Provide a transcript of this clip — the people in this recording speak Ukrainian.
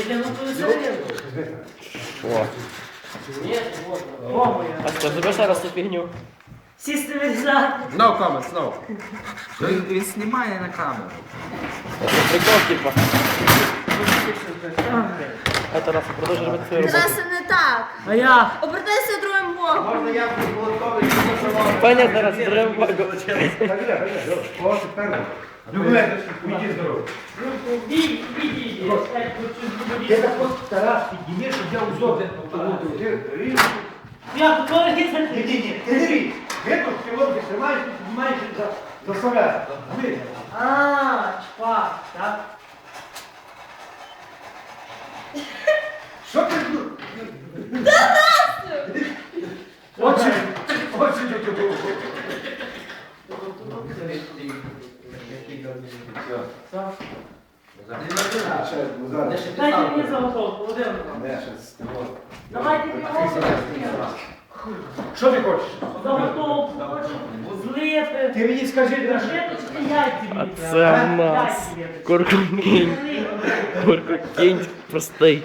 витягну твою середину. О. О, моя. А що, ще раз цю фігню? Сісти вирізати. No comments, no. Він, він знімає на камеру. Це прикол, типа. А Тарас, продовжуй робити свою роботу. Тарасе, не так. А я? Обертайся другим боком. Можна я підготовий, що вам? Пані Тарас, треба увагу. О, тепер. Люблю, іди здорово. Бій, бій, буду так от Тарас підніми, щоб я узор. Я коли. Ні, ні, ні, ти не ріж. Ви тут пілотки тримаєш, ти піднімаєш за, за себе. Ви. А, чпак, так? Що ти тут? Очі, очі тут. Дайте мені заготовку, Володимир. Давайте його. Що ти хочеш? Заготовку, хочу злити. Ти мені скажи. Злити яйці А це в нас. Куркукінь простий.